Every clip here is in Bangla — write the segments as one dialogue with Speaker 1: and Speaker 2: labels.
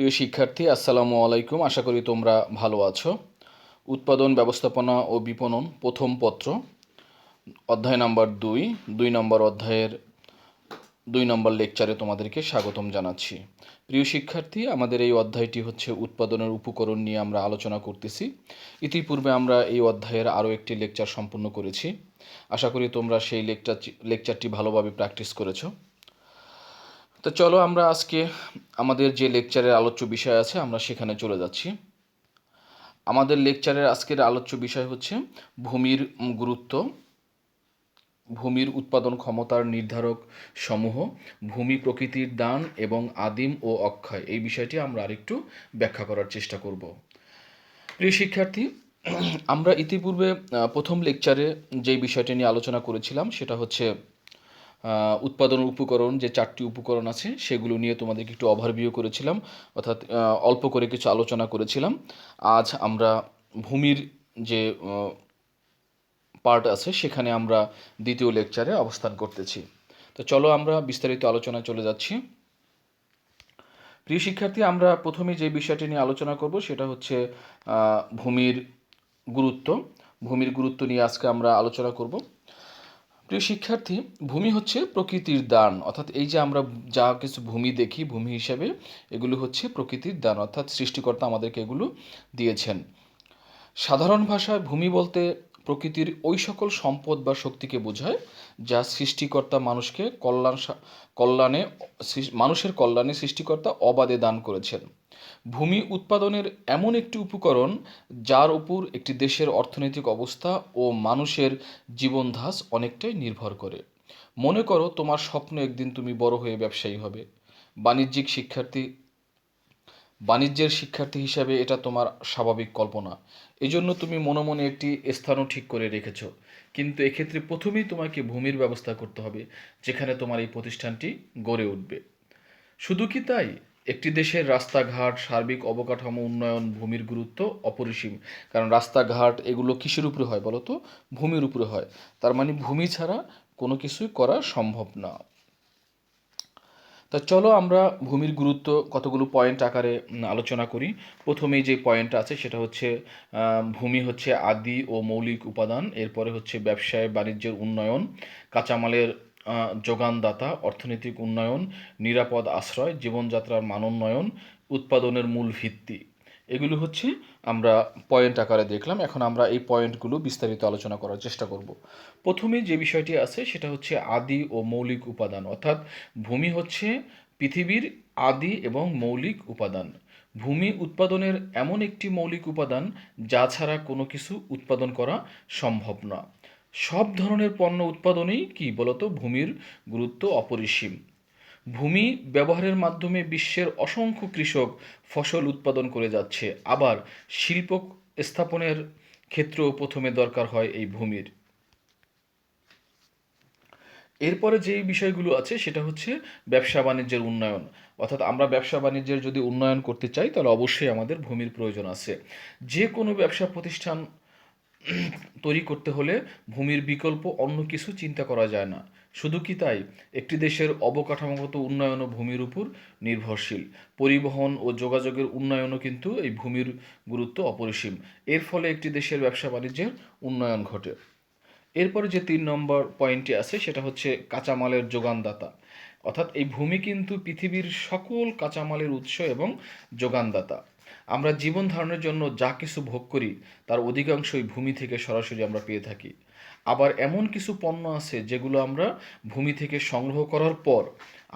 Speaker 1: প্রিয় শিক্ষার্থী, আসসালামু আলাইকুম। আশা করি তোমরা ভালো আছো। উৎপাদন, ব্যবস্থাপনা ও বিপণন প্রথম পত্র, অধ্যায় নাম্বার দুই দুই নম্বর অধ্যায়ের, দুই নম্বর লেকচারে তোমাদেরকে স্বাগতম জানাচ্ছি। প্রিয় শিক্ষার্থী, আমাদের এই অধ্যায়টি হচ্ছে উৎপাদনের উপকরণ নিয়ে আমরা আলোচনা করতেছি। ইতিপূর্বে আমরা এই অধ্যায়ের আরও একটি লেকচার সম্পূর্ণ করেছি। আশা করি তোমরা সেই লেকচার, লেকচারটি ভালোভাবে প্র্যাকটিস করেছ। তো চলো আমরা আজকে আমাদের যে লেকচারের আলোচ্য বিষয় আছে, আমরা সেখানে চলে যাচ্ছি। আমাদের লেকচারের আজকের আলোচ্য বিষয় হচ্ছে ভূমির গুরুত্ব, ভূমির উৎপাদন ক্ষমতার নির্ধারক সমূহ, ভূমি প্রকৃতির দান এবং আদিম ও অক্ষয়। এই বিষয়টি আমরা আরেকটু ব্যাখ্যা করার চেষ্টা করব। প্রিয় শিক্ষার্থী, আমরা ইতিপূর্বে প্রথম লেকচারে যে বিষয়টি নিয়ে আলোচনা করেছিলাম, সেটা হচ্ছে উৎপাদন উপকরণ যে চারটি উপকরণ আছে, সেগুলো নিয়ে তোমাদেরকে একটু ওভারভিউ করেছিলাম, অর্থাৎ অল্প করে কিছু আলোচনা করেছিলাম। আজ আমরা ভূমির যে পার্ট আছে, সেখানে আমরা দ্বিতীয় লেকচারে অবস্থান করতেছি। তো চলো আমরা বিস্তারিত আলোচনায় চলে যাচ্ছি। প্রিয় শিক্ষার্থী, আমরা প্রথমে যে বিষয়টি নিয়ে আলোচনা করব, সেটা হচ্ছে ভূমির গুরুত্ব। ভূমির গুরুত্ব নিয়ে আজকে আমরা আলোচনা করব। প্রিয় শিক্ষার্থী, ভূমি হচ্ছে প্রকৃতির দান। অর্থাৎ এই যে আমরা যা কিছু ভূমি দেখি, ভূমি হিসাবে, এগুলো হচ্ছে প্রকৃতির দান। অর্থাৎ সৃষ্টিকর্তা আমাদেরকে এগুলো দিয়েছেন। সাধারণ ভাষায় ভূমি বলতে প্রকৃতির ওই সকল সম্পদ বা শক্তিকে বোঝায়, যা সৃষ্টিকর্তা মানুষকে কল্যাণ কল্যাণে মানুষের কল্যাণে সৃষ্টিকর্তা অবাধে দান করেছেন। ভূমি উৎপাদনের এমন একটি উপকরণ, যার উপর একটি দেশের অর্থনৈতিক অবস্থা ও মানুষের জীবনধাস অনেকটাই নির্ভর করে। মনে করো তোমার স্বপ্ন একদিন তুমি বড় হয়ে ব্যবসায়ী হবে। বাণিজ্যিক শিক্ষার্থী বাণিজ্যের শিক্ষার্থী হিসাবে এটা তোমার স্বাভাবিক কল্পনা। এই জন্য তুমি মনে মনে একটি স্থানও ঠিক করে রেখেছ। কিন্তু এক্ষেত্রে প্রথমেই তোমাকে ভূমির ব্যবস্থা করতে হবে, যেখানে তোমার এই প্রতিষ্ঠানটি গড়ে উঠবে। শুধু কি তাই? একটি দেশের রাস্তাঘাট, সার্বিক অবকাঠামো, উন্নয়ন, ভূমির গুরুত্ব অপরিসীম। কারণ রাস্তাঘাট এগুলো কিসের উপরে হয় বলো তো? ভূমির উপরে হয়। তার মানে ভূমি ছাড়া কোনো কিছুই করা সম্ভব না। তা চলো আমরা ভূমির গুরুত্ব কতগুলো পয়েন্ট আকারে আলোচনা করি। প্রথমেই যে পয়েন্ট আছে সেটা হচ্ছে ভূমি হচ্ছে আদি ও মৌলিক উপাদান, এরপরে হচ্ছে ব্যবসায় বাণিজ্যের উন্নয়ন, কাঁচামালের যোগানদাতা, অর্থনৈতিক উন্নয়ন, নিরাপদ আশ্রয়, জীবনযাত্রার মানোন্নয়ন উৎপাদনের মূল ভিত্তি। এগুলো হচ্ছে আমরা পয়েন্ট আকারে দেখলাম। এখন আমরা এই পয়েন্টগুলো বিস্তারিত আলোচনা করার চেষ্টা করব। প্রথমে যে বিষয়টি আছে, সেটা হচ্ছে আদি ও মৌলিক উপাদান। অর্থাৎ ভূমি হচ্ছে পৃথিবীর আদি এবং মৌলিক উপাদান। ভূমি উৎপাদনের এমন একটি মৌলিক উপাদান যা ছাড়া কোনো কিছু উৎপাদন করা সম্ভব না। সব ধরনের পণ্য উৎপাদনেই কি বলতো? ভূমির গুরুত্ব অপরিসীম। ভূমি ব্যবহারের মাধ্যমে বিশ্বের অসংখ্য কৃষক ফসল উৎপাদন করে যাচ্ছে। আবার শিল্প স্থাপনের ক্ষেত্রেও প্রথমে দরকার হয় এই ভূমির। এরপরে যে বিষয়গুলো আছে, সেটা হচ্ছে ব্যবসা বাণিজ্যের উন্নয়ন। অর্থাৎ আমরা ব্যবসা বাণিজ্যের যদি উন্নয়ন করতে চাই, তাহলে অবশ্যই আমাদের ভূমির প্রয়োজন আছে। যে কোনো ব্যবসা প্রতিষ্ঠান তৈরি করতে হলে ভূমির বিকল্প অন্য কিছু চিন্তা করা যায় না। শুধু কি তাই, একটি দেশের অবকাঠামোগত উন্নয়নও ভূমির উপর নির্ভরশীল। পরিবহন ও যোগাযোগের উন্নয়নও কিন্তু এই ভূমির গুরুত্ব অপরিসীম। এর ফলে একটি দেশের ব্যবসা বাণিজ্যের উন্নয়ন ঘটে। এরপরে যে তিন নম্বর পয়েন্টটি আছে, সেটা হচ্ছে কাঁচামালের যোগানদাতা। অর্থাৎ এই ভূমি কিন্তু পৃথিবীর সকল কাঁচামালের উৎস এবং যোগানদাতা। আমরা জীবন ধারণের জন্য যা কিছু ভোগ করি, তার অধিকাংশই ভূমি থেকে সরাসরি আমরা পেয়ে থাকি। আবার এমন কিছু পণ্য আছে যেগুলো আমরা ভূমি থেকে সংগ্রহ করার পর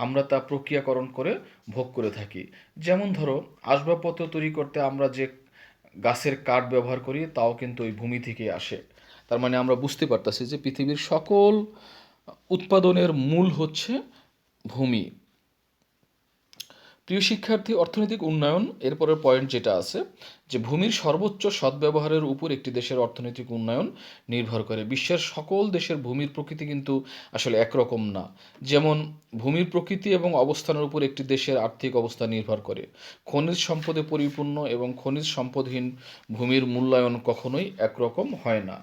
Speaker 1: আমরা তা প্রক্রিয়াকরণ করে ভোগ করে থাকি। যেমন ধরো, আসবাবপত্র তৈরি করতে আমরা যে গাছের কাঠ ব্যবহার করি, তাও কিন্তু ওই ভূমি থেকে আসে। তার মানে আমরা বুঝতে পারতেছি যে পৃথিবীর সকল উৎপাদনের মূল হচ্ছে ভূমি। প্রিয় শিক্ষার্থী, অর্থনৈতিক উন্নয়ন, এরপরের পয়েন্ট যেটা আছে, যে ভূমির সর্বোচ্চ সদ্ব্যবহারের উপর একটি দেশের অর্থনৈতিক উন্নয়ন নির্ভর করে। বিশ্বের সকল দেশের ভূমির প্রকৃতি কিন্তু আসলে একরকম না। যেমন, ভূমির প্রকৃতি এবং অবস্থানের উপর একটি দেশের আর্থিক অবস্থা নির্ভর করে। খনিজ সম্পদে পরিপূর্ণ এবং খনিজ সম্পদহীন ভূমির মূল্যায়ন কখনোই একরকম হয় না।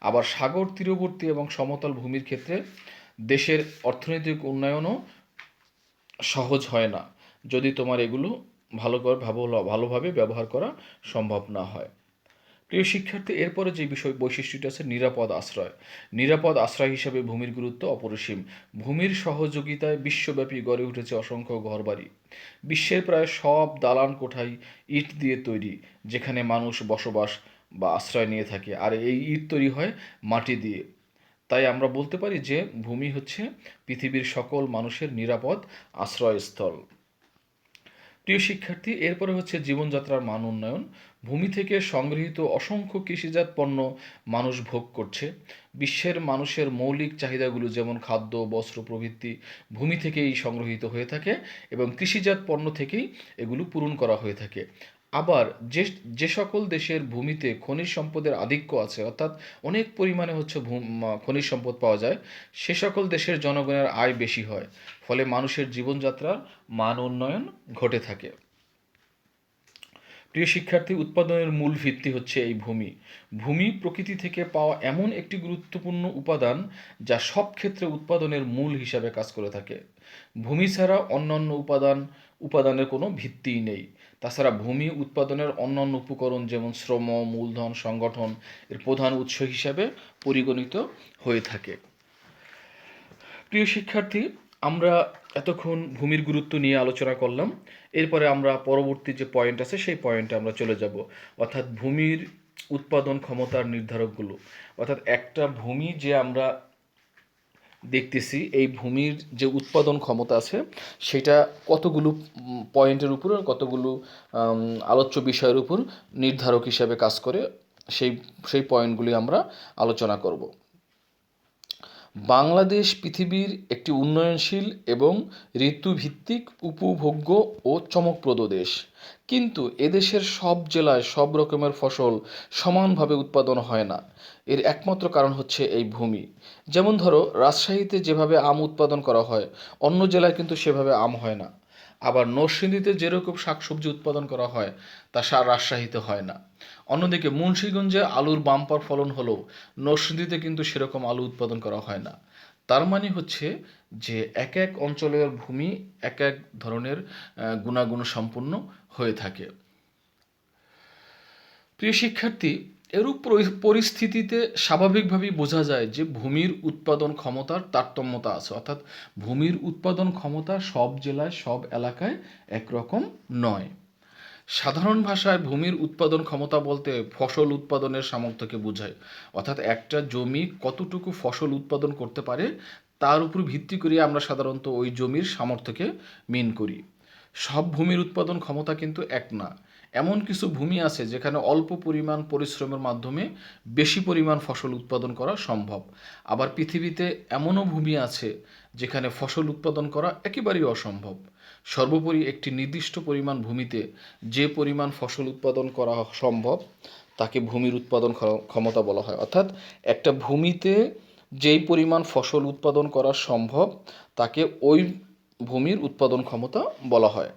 Speaker 1: আবার সাগর, তীরবর্তী এবং সমতল ভূমির ক্ষেত্রে দেশের অর্থনৈতিক উন্নয়নও সহজ হয় না। যদি তোমার এগুলো ভালো করে ভালো ভালোভাবে ব্যবহার করা সম্ভব না হয়। প্রিয় শিক্ষার্থী, এরপরে যে বিষয় বৈশিষ্ট্যটি আছে, নিরাপদ আশ্রয়। নিরাপদ আশ্রয় হিসেবে ভূমির গুরুত্ব অপরিসীম। ভূমির সহযোগিতায় বিশ্বব্যাপী গড়ে উঠেছে অসংখ্য ঘরবাড়ি। বিশ্বের প্রায় সব দালান কোঠাই ইট দিয়ে তৈরি, যেখানে মানুষ বসবাস বা আশ্রয় নিয়ে থাকে। আর এই ইট তৈরি হয় মাটি দিয়ে। তাই আমরা বলতে পারি যে, ভূমি হচ্ছে পৃথিবীর সকল মানুষের নিরাপদ আশ্রয়স্থল। প্রিয় শিক্ষার্থী, এরপরে হচ্ছে জীবনযাত্রার মান উন্নয়ন। ভূমি থেকে সংগৃহীত অসংখ্য কৃষিজাত পণ্য মানুষ ভোগ করছে। বিশ্বের মানুষের মৌলিক চাহিদাগুলো যেমন খাদ্য, বস্ত্র প্রভৃতি ভূমি থেকেই সংগৃহীত হয়ে থাকে এবং কৃষিজাত পণ্য থেকেই এগুলো পূরণ করা হয়ে থাকে। আবার যে যে সকল দেশের ভূমিতে খনিজ সম্পদের আধিক্য আছে, অর্থাৎ অনেক পরিমাণে হচ্ছে খনিজ সম্পদ পাওয়া যায়, সে সকল দেশের জনগণের আয় বেশি হয়, ফলে মানুষের জীবনযাত্রার মান উন্নয়ন ঘটে থাকে। প্রিয় শিক্ষার্থী, উৎপাদনের মূল ভিত্তি হচ্ছে এই ভূমি। ভূমি প্রকৃতি থেকে পাওয়া এমন একটি গুরুত্বপূর্ণ উপাদান যা সব ক্ষেত্রে উৎপাদনের মূল হিসাবে কাজ করে থাকে। ভূমি ছাড়া অন্যান্য উপাদান উপাদানের কোনো ভিত্তিই নেই। তাছাড়া ভূমি উৎপাদনের অন্যান্য উপকরণ যেমন শ্রম, মূলধন, সংগঠন এর প্রধান উৎস হিসাবে পরিগণিত হয়ে থাকে। প্রিয় শিক্ষার্থী, আমরা এতক্ষণ ভূমির গুরুত্ব নিয়ে আলোচনা করলাম। এরপরে আমরা পরবর্তী যে পয়েন্ট আছে, সেই পয়েন্টে আমরা চলে যাব। অর্থাৎ ভূমির উৎপাদন ক্ষমতার নির্ধারকগুলো। অর্থাৎ একটা ভূমি যে আমরা দেখতেছি এই ভূমির যে উৎপাদন ক্ষমতা আছে, সেটা কতগুলো পয়েন্টের উপর, কতগুলো আলোচ্য বিষয়ের উপর নির্ধারক হিসাবে কাজ করে সেই সেই পয়েন্টগুলি আমরা আলোচনা করব। বাংলাদেশ পৃথিবীর একটি উন্নয়নশীল এবং ঋতুভিত্তিক, উপভোগ্য ও চমকপ্রদ দেশ। কিন্তু এদেশের সব জেলায় সব রকমের ফসল সমানভাবে উৎপাদন হয় না। এর একমাত্র কারণ হচ্ছে এই ভূমি। যেমন ধরো, রাজশাহীতে যেভাবে আম উৎপাদন করা হয়, অন্য জেলায় কিন্তু সেভাবে আম হয় না। আবার নরসিংদীতে যেরকম শাকসবজি উৎপাদন করা হয়, তা সার রাজশাহীতে হয় না। অন্যদিকে মুন্সীগঞ্জে আলুর বাম্পার ফলন হলেও নরসিংদীতে কিন্তু সেরকম আলু উৎপাদন করা হয় না। তার মানে হচ্ছে যে এক এক অঞ্চলের ভূমি এক এক ধরনের গুণাগুণ সম্পন্ন হয়ে থাকে। প্রিয় শিক্ষার্থী এরূপ পরিস্থিতিতে স্বাভাবিকভাবেই বোঝা যায় যে ভূমির উৎপাদন ক্ষমতার তারতম্যতা আছে। অর্থাৎ ভূমির উৎপাদন ক্ষমতা সব জেলায়, সব এলাকায় একরকম নয়। সাধারণ ভাষায় ভূমির উৎপাদন ক্ষমতা বলতে ফসল উৎপাদনের সামর্থ্যকে বোঝায়। অর্থাৎ একটা জমি কতটুকু ফসল উৎপাদন করতে পারে, তার উপর ভিত্তি করে আমরা সাধারণত ওই জমির সামর্থ্যকে মিন করি। সব ভূমির উৎপাদন ক্ষমতা কিন্তু এক না। এমন কিছু ভূমি আছে যেখানে অল্প পরিমাণ পরিশ্রমের মাধ্যমে বেশি পরিমাণ ফসল উৎপাদন করা সম্ভব। আবার পৃথিবীতে এমনও ভূমি আছে যেখানে ফসল উৎপাদন করা একেবারেই অসম্ভব। সর্বোপরি একটি নির্দিষ্ট পরিমাণ ভূমিতে যে পরিমাণ ফসল উৎপাদন করা সম্ভব, তাকে ভূমির উৎপাদন ক্ষমতা বলা হয়। অর্থাৎ একটা ভূমিতে যেই পরিমাণ ফসল উৎপাদন করা সম্ভব, তাকে ওই ভূমির উৎপাদন ক্ষমতা বলা হয়।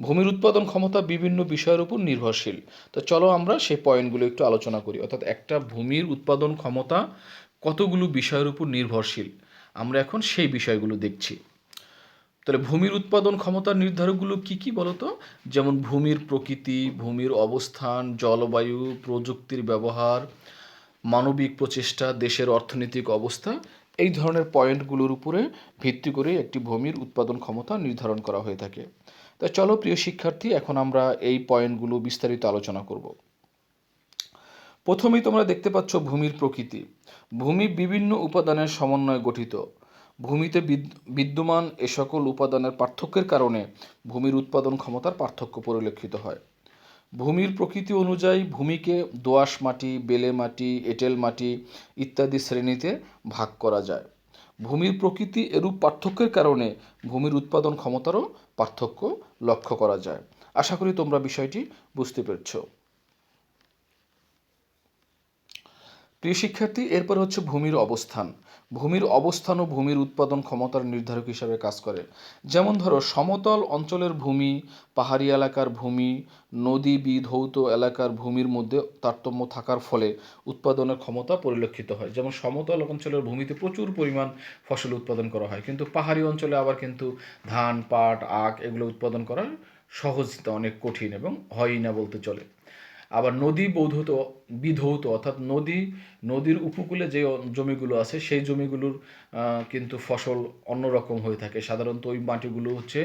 Speaker 1: ভূমির উৎপাদন ক্ষমতা বিভিন্ন বিষয়ের উপর নির্ভরশীল। তো চলো আমরা সেই পয়েন্টগুলো একটু আলোচনা করি। অর্থাৎ একটা ভূমির উৎপাদন ক্ষমতা কতগুলো বিষয়ের উপর নির্ভরশীল? আমরা এখন সেই বিষয়গুলো দেখছি। তাহলে ভূমির উৎপাদন ক্ষমতার নির্ধারকগুলো কি কি বলতো? যেমন ভূমির প্রকৃতি, ভূমির অবস্থান, জলবায়ু, প্রযুক্তির ব্যবহার, মানবিক প্রচেষ্টা, দেশের অর্থনৈতিক অবস্থা, এই ধরনের পয়েন্টগুলোর উপরে ভিত্তি করে একটি ভূমির উৎপাদন ক্ষমতা নির্ধারণ করা হয়ে থাকে। তা চলো, প্রিয় শিক্ষার্থী, এখন আমরা এই পয়েন্টগুলো বিস্তারিত আলোচনা করব। প্রথমেই তোমরা দেখতে পাচ্ছ ভূমির প্রকৃতি। ভূমি বিভিন্ন উপাদানের সমন্বয়ে গঠিত। ভূমিতে বিদ- বিদ্যমান এ সকল উপাদানের পার্থক্যের কারণে ভূমির উৎপাদন ক্ষমতার পার্থক্য পরিলক্ষিত হয়। ভূমির প্রকৃতি অনুযায়ী ভূমিকে দোআঁশ মাটি, বেলে মাটি, এঁটেল মাটি ইত্যাদি শ্রেণীতে ভাগ করা যায়। ভূমির প্রকৃতি এরূপ পার্থক্যের কারণে ভূমির উৎপাদন ক্ষমতারও পার্থক্য লক্ষ্য করা যায়। আশা করি তোমরা বিষয়টি বুঝতে পেরেছ। প্রিয় শিক্ষার্থী, এরপর হচ্ছে ভূমির অবস্থান। ভূমির অবস্থান ও ভূমির উৎপাদন ক্ষমতার নির্ধারক হিসাবে কাজ করে। যেমন ধরো, সমতল অঞ্চলের ভূমি, পাহাড়ি এলাকার ভূমি, নদী বিধৌত এলাকার ভূমির মধ্যে তারতম্য থাকার ফলে উৎপাদনের ক্ষমতা পরিলক্ষিত হয়। যেমন সমতল অঞ্চলের ভূমিতে প্রচুর পরিমাণ ফসল উৎপাদন করা হয়, কিন্তু পাহাড়ি অঞ্চলে আবার কিন্তু ধান, পাট, আখ এগুলো উৎপাদন করা সহজ তা অনেক কঠিন এবং হয়ই না বলতে চলে। আবার নদী বৌধৌত, বিধৌত, অর্থাৎ নদী, নদীর উপকূলে যে জমিগুলো আছে, সেই জমিগুলোর কিন্তু ফসল অন্যরকম হয়ে থাকে। সাধারণত ওই মাটিগুলো হচ্ছে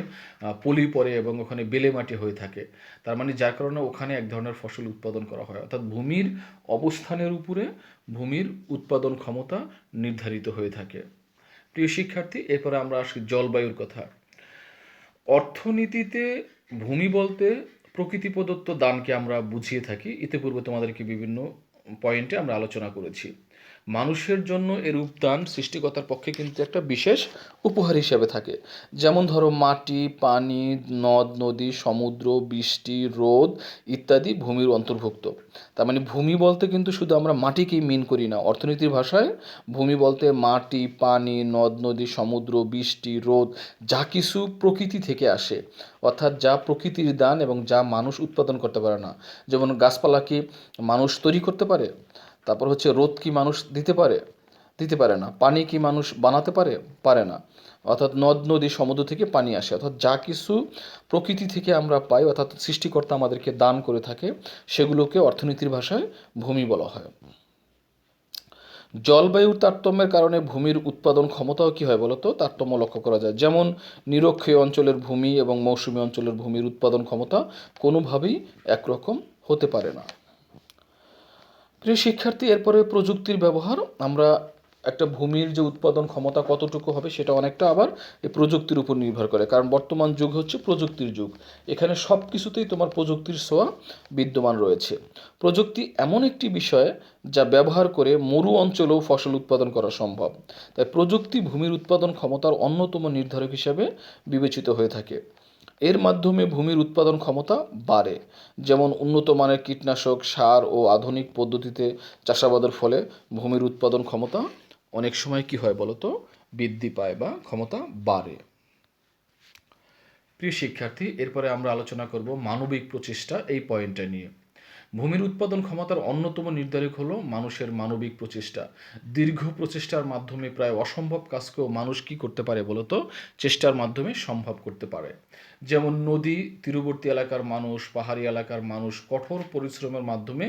Speaker 1: পলি পড়ে এবং ওখানে বেলে মাটি হয়ে থাকে। তার মানে যার কারণে ওখানে এক ধরনের ফসল উৎপাদন করা হয়। অর্থাৎ ভূমির অবস্থানের উপরে ভূমির উৎপাদন ক্ষমতা নির্ধারিত হয়ে থাকে। প্রিয় শিক্ষার্থী, এরপরে আমরা আসি জলবায়ুর কথা। অর্থনীতিতে ভূমি বলতে প্রকৃতি প্রদত্ত দানকে আমরা বুঝিয়ে থাকি। ইতিপূর্বে তোমাদেরকে বিভিন্ন পয়েন্টে আমরা আলোচনা করেছি। মানুষের জন্য এর দান সৃষ্টিকতার পক্ষে কিন্তু একটা বিশেষ উপহার হিসেবে থাকে। যেমন ধরো মাটি, পানি, নদ, নদী, সমুদ্র, বৃষ্টি, রোদ ইত্যাদি ভূমির অন্তর্ভুক্ত। তার মানে ভূমি বলতে কিন্তু শুধু আমরা মাটিকেই মিন করি না। অর্থনীতির ভাষায় ভূমি বলতে মাটি, পানি, নদ, নদী, সমুদ্র, বৃষ্টি, রোদ যা কিছু প্রকৃতি থেকে আসে। অর্থাৎ যা প্রকৃতির দান এবং যা মানুষ উৎপাদন করতে পারে না। যেমন গাছপালা কি মানুষ তৈরি করতে পারে? তারপর হচ্ছে রোদ কি মানুষ দিতে পারে? দিতে পারে না। পানি কি মানুষ বানাতে পারে? পারে না। অর্থাৎ নদ, নদী, সমুদ্র থেকে পানি আসে। অর্থাৎ যা কিছু প্রকৃতি থেকে আমরা পাই, অর্থাৎ সৃষ্টিকর্তা আমাদেরকে দান করে থাকে, সেগুলোকে অর্থনীতির ভাষায় ভূমি বলা হয়। জলবায়ুর তারতম্যের কারণে ভূমির উৎপাদন ক্ষমতাও কী হয় বলতো? তারতম্য লক্ষ্য করা যায়। যেমন নিরক্ষীয় অঞ্চলের ভূমি এবং মৌসুমী অঞ্চলের ভূমির উৎপাদন ক্ষমতা কোনোভাবেই একরকম হতে পারে না। প্রিয় শিক্ষার্থী, এরপরে প্রযুক্তির ব্যবহার। আমরা একটা ভূমির যে উৎপাদন ক্ষমতা কতটুকু হবে সেটা অনেকটা আবার এই প্রযুক্তির উপর নির্ভর করে। কারণ বর্তমান যুগ হচ্ছে প্রযুক্তির যুগ। এখানে সব কিছুতেই তোমার প্রযুক্তির ছোঁয়া বিদ্যমান রয়েছে। প্রযুক্তি এমন একটি বিষয় যা ব্যবহার করে মরু অঞ্চলেও ফসল উৎপাদন করা সম্ভব। তাই প্রযুক্তি ভূমির উৎপাদন ক্ষমতার অন্যতম নির্ধারক হিসাবে বিবেচিত হয়ে থাকে। এর মাধ্যমে ভূমির উৎপাদন ক্ষমতা বাড়ে। যেমন উন্নত মানের কীটনাশক, সার ও আধুনিক পদ্ধতিতে চাষাবাদের ফলে ভূমির উৎপাদন ক্ষমতা অনেক সময় কি হয় বলতো? বৃদ্ধি পায় বা ক্ষমতা বাড়ে। প্রিয় শিক্ষার্থী, এরপরে আমরা আলোচনা করব মানবিক প্রচেষ্টা এই পয়েন্টটা নিয়ে। ভূমির উৎপাদন ক্ষমতার অন্যতম নির্ধারক হলো মানুষের মানবিক প্রচেষ্টা। দীর্ঘ প্রচেষ্টার মাধ্যমে প্রায় অসম্ভব কাজকেও মানুষ কি করতে পারে বলতো? চেষ্টার মাধ্যমে সম্ভব করতে পারে। যেমন নদী, তীরবর্তী এলাকার মানুষ, পাহাড়ি এলাকার মানুষ কঠোর পরিশ্রমের মাধ্যমে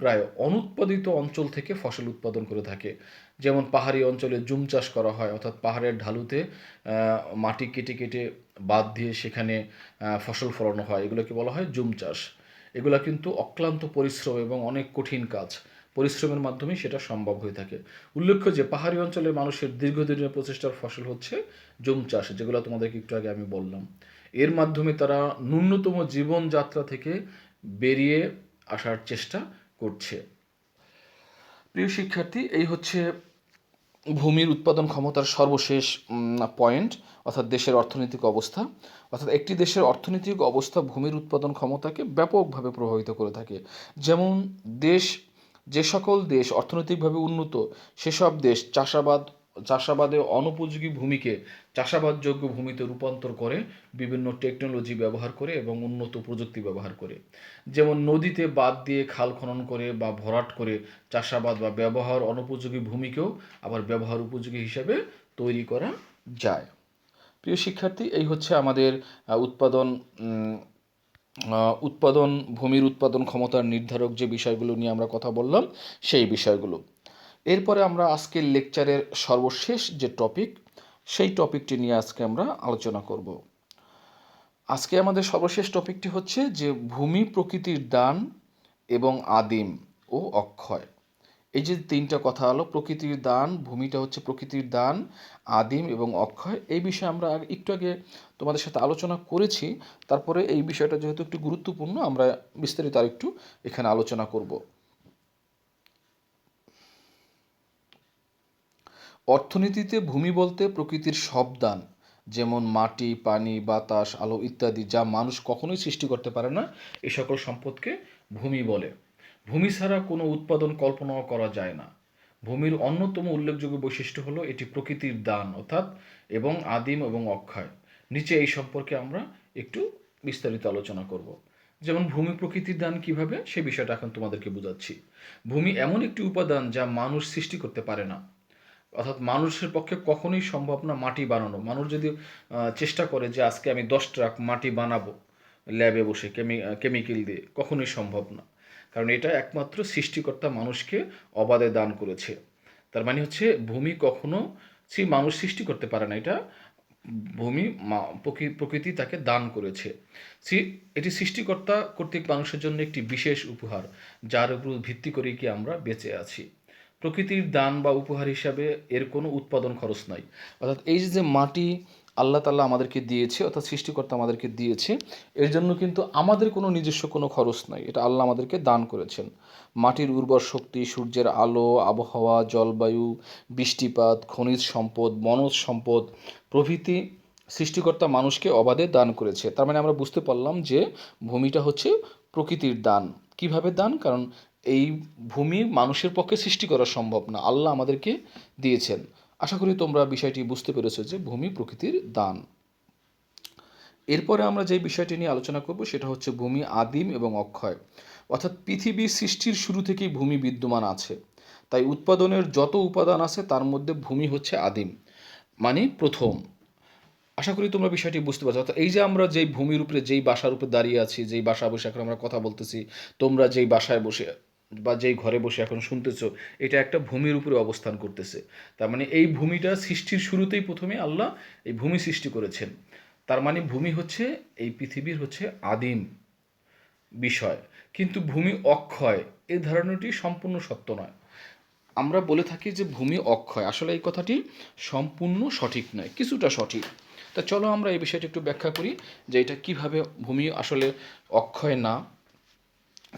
Speaker 1: প্রায় অনুৎপাদিত অঞ্চল থেকে ফসল উৎপাদন করে থাকে। যেমন পাহাড়ি অঞ্চলে জুম চাষ করা হয়, অর্থাৎ পাহাড়ের ঢালুতে মাটি কেটে কেটে বাদ দিয়ে সেখানে ফসল ফলানো হয়। এগুলোকে বলা হয় জুম চাষ। এগুলা কিন্তু অক্লান্ত পরিশ্রম এবং অনেক কঠিন কাজ। পরিশ্রমের মাধ্যমে সেটা সম্ভব হয়ে থাকে। উল্লেখ্য যে, পাহাড়ি অঞ্চলের মানুষের দীর্ঘদিনের প্রচেষ্টার ফসল হচ্ছে জুম চাষ, যেগুলো তোমাদেরকে একটু আগে আমি বললাম। এর মাধ্যমে তারা ন্যূনতম জীবনযাত্রা থেকে বেরিয়ে আসার চেষ্টা করছে। প্রিয় শিক্ষার্থী, এই হচ্ছে ভূমির উৎপাদন ক্ষমতার সর্বশেষ পয়েন্ট অর্থাৎ দেশের অর্থনৈতিক অবস্থা, অর্থাৎ একটি দেশের অর্থনৈতিক অবস্থা ভূমির উৎপাদন ক্ষমতাকে ব্যাপকভাবে প্রভাবিত করে থাকে। যেমন দেশ, যে সকল দেশ অর্থনৈতিকভাবে উন্নত, সেসব দেশ চাষাবাদ চাষাবাদে অনুপযোগী ভূমিকে চাষাবাদযোগ্য ভূমিতে রূপান্তর করে বিভিন্ন টেকনোলজি ব্যবহার করে এবং উন্নত প্রযুক্তি ব্যবহার করে। যেমন নদীতে বাদ দিয়ে খাল খনন করে বা ভরাট করে চাষাবাদ বা ব্যবহার অনুপযোগী ভূমিকেও আবার ব্যবহার উপযোগী হিসেবে তৈরি করা যায়। প্রিয় শিক্ষার্থী, এই হচ্ছে আমাদের উৎপাদন উৎপাদন, ভূমির উৎপাদন ক্ষমতার নির্ধারক যে বিষয়গুলো নিয়ে আমরা কথা বললাম, সেই বিষয়গুলো। এরপরে আমরা আজকের লেকচারের সর্বশেষ যে টপিক সেই টপিকটি নিয়ে আজকে আমরা আলোচনা করব। আজকে আমাদের সর্বশেষ টপিকটি হচ্ছে যে ভূমি, প্রকৃতির দান এবং আদিম ও অক্ষয়। এই যে তিনটা কথা হলো, প্রকৃতির দান, ভূমিটা হচ্ছে প্রকৃতির দান, আদিম এবং অক্ষয়, এই বিষয়ে আমরা একটু আগে তোমাদের সাথে আলোচনা করেছি। তারপরে এই বিষয়টা যেহেতু একটু গুরুত্বপূর্ণ, আমরা বিস্তারিত আর একটু এখানে আলোচনা করব। অর্থনীতিতে ভূমি বলতে প্রকৃতির সব দান, যেমন মাটি, পানি, বাতাস, আলো ইত্যাদি যা মানুষ কখনোই সৃষ্টি করতে পারে না এই সকল সম্পদকে ভূমি বলে। ভূমি ছাড়া কোনো উৎপাদন কল্পনাও করা যায় না। ভূমির অন্যতম উল্লেখযোগ্য বৈশিষ্ট্য হলো এটি প্রকৃতির দান, অর্থাৎ, এবং আদিম এবং অক্ষয়। নিচে এই সম্পর্কে আমরা একটু বিস্তারিত আলোচনা করব। যেমন ভূমি প্রকৃতির দান কীভাবে, সে বিষয়টা এখন তোমাদেরকে বোঝাচ্ছি। ভূমি এমন একটি উপাদান যা মানুষ সৃষ্টি করতে পারে না। অর্থাৎ মানুষের পক্ষে কখনোই সম্ভব না মাটি বানানো। মানুষ যদি চেষ্টা করে যে আজকে আমি দশ ট্রাক মাটি বানাবো ল্যাবে বসে কেমি কেমিক্যাল দিয়ে, কখনোই সম্ভব না। কারণ এটা একমাত্র সৃষ্টিকর্তা মানুষকে অবাধে দান করেছে। তার মানে হচ্ছে ভূমি কখনো সেই মানুষ সৃষ্টি করতে পারে না। এটা ভূমি প্রকৃতি তাকে দান করেছে। এটি সৃষ্টিকর্তা কর্তৃক মানুষের জন্য একটি বিশেষ উপহার, যার উপর ভিত্তি করে কি আমরা বেঁচে আছি। প্রকৃতির দান বা উপহার হিসাবে এর কোনো উৎপাদন খরচ নাই। অর্থাৎ এই যে মাটি আল্লাহ তাল্লাহ আমাদেরকে দিয়েছে, অর্থাৎ সৃষ্টিকর্তা আমাদেরকে দিয়েছে, এর জন্য কিন্তু আমাদের কোনো নিজস্ব কোনো খরচ নাই। এটা আল্লাহ আমাদেরকে দান করেছেন। মাটির উর্বর শক্তি, সূর্যের আলো, আবহাওয়া, জলবায়ু, বৃষ্টিপাত, খনিজ সম্পদ, বনজ সম্পদ প্রভৃতি সৃষ্টিকর্তা মানুষকে অবাধে দান করেছে। তার মানে আমরা বুঝতে পারলাম যে, ভূমিটা হচ্ছে প্রকৃতির দান। কীভাবে দান? কারণ এই ভূমি মানুষের পক্ষে সৃষ্টি করা সম্ভব না। আল্লাহ আমাদেরকে দিয়েছেন। আশা করি তোমরা বিষয়টি বুঝতে পেরেছ যে ভূমি প্রকৃতির দান। এরপরে আমরা যে বিষয়টি নিয়ে আলোচনা করব সেটা হচ্ছে ভূমি আদিম এবং অক্ষয়। অর্থাৎ পৃথিবীর সৃষ্টির শুরু থেকেই ভূমি বিদ্যমান আছে। তাই উৎপাদনের যত উপাদান আছে তার মধ্যে ভূমি হচ্ছে আদিম মানে প্রথম। আশা করি তোমরা বিষয়টি বুঝতে পারছ। অর্থাৎ এই যে আমরা যেই ভূমির উপরে যেই বাসার উপরে দাঁড়িয়ে আছি, যেই বাসা বসে এখন আমরা কথা বলতেছি, তোমরা যেই বাসায় বসে বা যেই ঘরে বসে এখন শুনতেছো, এটা একটা ভূমির উপরে অবস্থান করতেছে। তার মানে এই ভূমিটা সৃষ্টির শুরুতেই প্রথমে আল্লাহ এই ভূমি সৃষ্টি করেছেন। তার মানে ভূমি হচ্ছে, এই পৃথিবীর হচ্ছে আদিম বিষয়। কিন্তু ভূমি অক্ষয় এই ধারণাটি সম্পূর্ণ সত্য নয়। আমরা বলে থাকি যে ভূমি অক্ষয়। আসলে এই কথাটি সম্পূর্ণ সঠিক নয়, কিছুটা সঠিক। তা চলো আমরা এই বিষয়টি একটু ব্যাখ্যা করি যে এটা কীভাবে ভূমি আসলে অক্ষয় না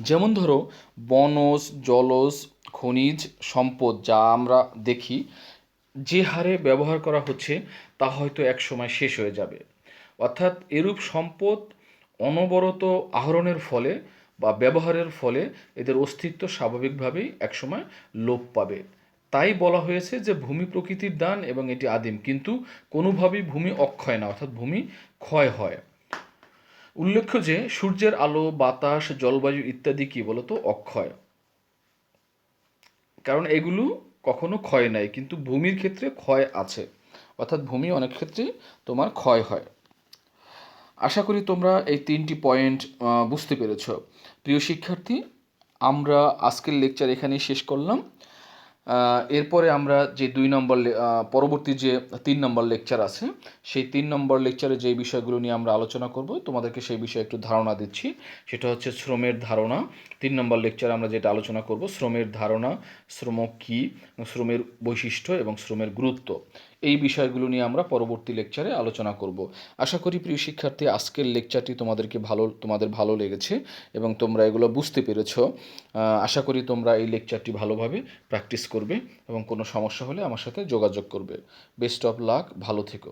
Speaker 1: যেমন ধরো, বনজ, জলজ, খনিজ সম্পদ যা আমরা দেখি, যে হারে ব্যবহার করা হচ্ছে তা হয়তো এক সময় শেষ হয়ে যাবে। অর্থাৎ এরূপ সম্পদ অনবরত আহরণের ফলে বা ব্যবহারের ফলে এদের অস্তিত্ব স্বাভাবিকভাবেই একসময় লোপ পাবে। তাই বলা হয়েছে যে, ভূমি প্রকৃতির দান এবং এটি আদিম। কিন্তু কোনোভাবেই ভূমি অক্ষয় না, অর্থাৎ ভূমি ক্ষয় হয়। উল্লেখ্য যে, সূর্যের আলো, বাতাস, জলবায়ু ইত্যাদি কি বলতো? অক্ষয়। কারণ এগুলো কখনো ক্ষয় নাই, কিন্তু ভূমির ক্ষেত্রে ক্ষয় আছে। অর্থাৎ ভূমি অনেক ক্ষেত্রে তোমার ক্ষয় হয়। আশা করি তোমরা এই তিনটি পয়েন্ট বুঝতে পেরেছ। প্রিয় শিক্ষার্থী, আমরা আজকের লেকচার এখানেই শেষ করলাম। এরপরে আমরা যে দুই নম্বর পরবর্তী যে তিন নম্বর লেকচার আছে সেই তিন নম্বর লেকচারে যে বিষয়গুলো নিয়ে আমরা আলোচনা করব তোমাদেরকে সেই বিষয়ে একটু ধারণা দিচ্ছি। সেটা হচ্ছে শ্রমের ধারণা। তিন নম্বর লেকচারে আমরা যেটা আলোচনা করব শ্রমের ধারণা শ্রম কী শ্রমের বৈশিষ্ট্য এবং শ্রমের গুরুত্ব। এই বিষয়গুলো নিয়ে আমরা পরবর্তী লেকচারে আলোচনা করব। আশা করি প্রিয় শিক্ষার্থী, আজকের লেকচারটি তোমাদেরকে ভালো, তোমাদের ভালো লেগেছে এবং তোমরা এগুলো বুঝতে পেরেছ। আশা করি তোমরা এই লেকচারটি ভালোভাবে প্র্যাকটিস করবে এবং কোনো সমস্যা হলে আমার সাথে যোগাযোগ করবে। বেস্ট অফ লাক ভালো থেকো।